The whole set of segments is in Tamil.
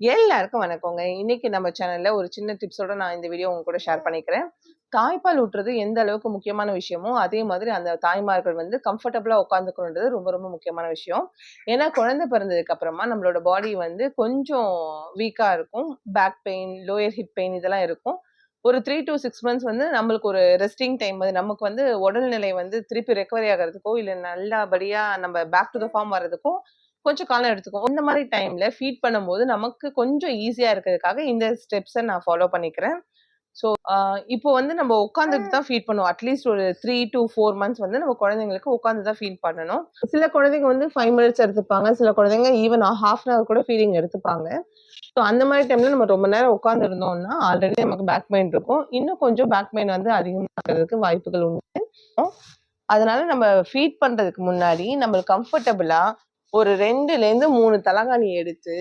எல்லாருக்கும் வணக்கங்க. இன்னைக்கு நம்ம சேனல்ல ஒரு சின்ன டிப்ஸோட நான் இந்த வீடியோ உங்க கூட ஷேர் பண்ணிக்கிறேன். தாய்ப்பால் ஊட்டுறது எந்த அளவுக்கு முக்கியமான விஷயமோ அதே மாதிரி அந்த தாய்மார்கள் வந்து கம்ஃபர்டபுளா உட்காந்துக்கணுன்றது ரொம்ப ரொம்ப முக்கியமான விஷயம். ஏன்னா குழந்தை பிறந்ததுக்கு அப்புறமா நம்மளோட பாடி வந்து கொஞ்சம் வீக்கா இருக்கும். Back pain lower hip pain இதெல்லாம் இருக்கும். ஒரு த்ரீ டு சிக்ஸ் மந்த்ஸ் வந்து நம்மளுக்கு ஒரு ரெஸ்டிங் டைம் வந்து நமக்கு வந்து உடல்நிலை வந்து திருப்பி ரெக்கவரி ஆகிறதுக்கோ இல்லை நல்லபடியா நம்ம பேக் டு த ஃபார்ம் வர்றதுக்கோ கொஞ்சம் காலம் எடுத்துக்கும் இந்த மாதிரி டைம்ல ஃபீட் பண்ணும்போது நமக்கு கொஞ்சம் ஈஸியா இருக்கிறதுக்காக இந்த ஸ்டெப்ஸை நான் ஃபாலோ பண்ணிக்கிறேன். ஸோ இப்போ வந்து நம்ம உட்காந்துட்டு தான் ஃபீட் பண்ணுவோம். அட்லீஸ்ட் ஒரு த்ரீ டு ஃபோர் மந்த்ஸ் வந்து நம்ம குழந்தைங்களுக்கு உட்காந்து தான் ஃபீட் பண்ணணும். சில குழந்தைங்க வந்து ஃபைவ் மினிட்ஸ் எடுத்துப்பாங்க. சில குழந்தைங்க ஈவன் ஹாஃப் அன் ஹவர் கூட ஃபீடிங் எடுத்துப்பாங்க. ஸோ அந்த மாதிரி டைம்ல நம்ம ரொம்ப நேரம் உட்காந்துருந்தோம்னா ஆல்ரெடி நமக்கு பேக் பெயின் இருக்கும். இன்னும் கொஞ்சம் பேக் பெயின் வந்து அதிகமாகிறதுக்கு வாய்ப்புகள் உண்டு. அதனால நம்ம ஃபீட் பண்றதுக்கு முன்னாடி நம்மளுக்கு கம்ஃபர்டபுளா ஒரு ரெண்டுல இருந்து மூணு தலகாணி எடுத்து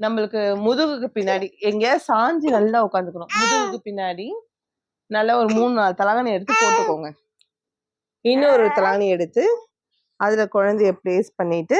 நம்மளுக்கு முதுகுக்கு பின்னாடி எங்கேயாவது சாஞ்சி நல்லா உட்காந்துக்கணும். முதுகுக்கு பின்னாடி நல்லா ஒரு மூணு நாலு தலகாணி எடுத்து போட்டுக்கோங்க. இன்னொரு தலகாணி எடுத்து அதுல குழந்தைய ப்ளேஸ் பண்ணிட்டு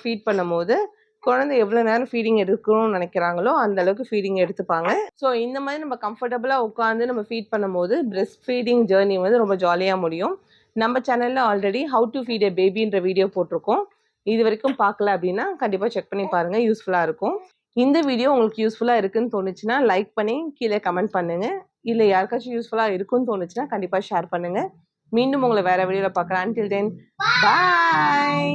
ஃபீட் பண்ணும்போது குழந்தை எவ்வளோ நேரம் ஃபீடிங் எடுக்கணும்னு நினைக்கிறாங்களோ அந்த அளவுக்கு ஃபீடிங் எடுத்துப்பாங்க. ஸோ இந்த மாதிரி நம்ம கம்ஃபர்டபுளாக உட்காந்து நம்ம ஃபீட் பண்ணும்போது பிரெஸ்ட் ஃபீடிங் ஜேர்னி வந்து ரொம்ப ஜாலியாக முடியும். நம்ம சேனலில் already how to feed a பேபின்ற video போட்டிருக்கோம். இது வரைக்கும் பார்க்கல அப்படின்னா கண்டிப்பாக செக் பண்ணி பாருங்கள் யூஸ்ஃபுல்லாக இருக்கும். இந்த வீடியோ உங்களுக்கு யூஸ்ஃபுல்லாக இருக்குன்னு தோணுச்சுன்னா லைக் பண்ணி கீழே கமெண்ட் பண்ணுங்கள் இல்லை யாருக்காச்சும் யூஸ்ஃபுல்லாக இருக்குன்னு தோணுச்சுன்னா கண்டிப்பாக ஷேர் பண்ணுங்கள் மீண்டும் உங்களை வேறு வீடியோவில் பார்க்குறேன். அன்டில் தென் பாய்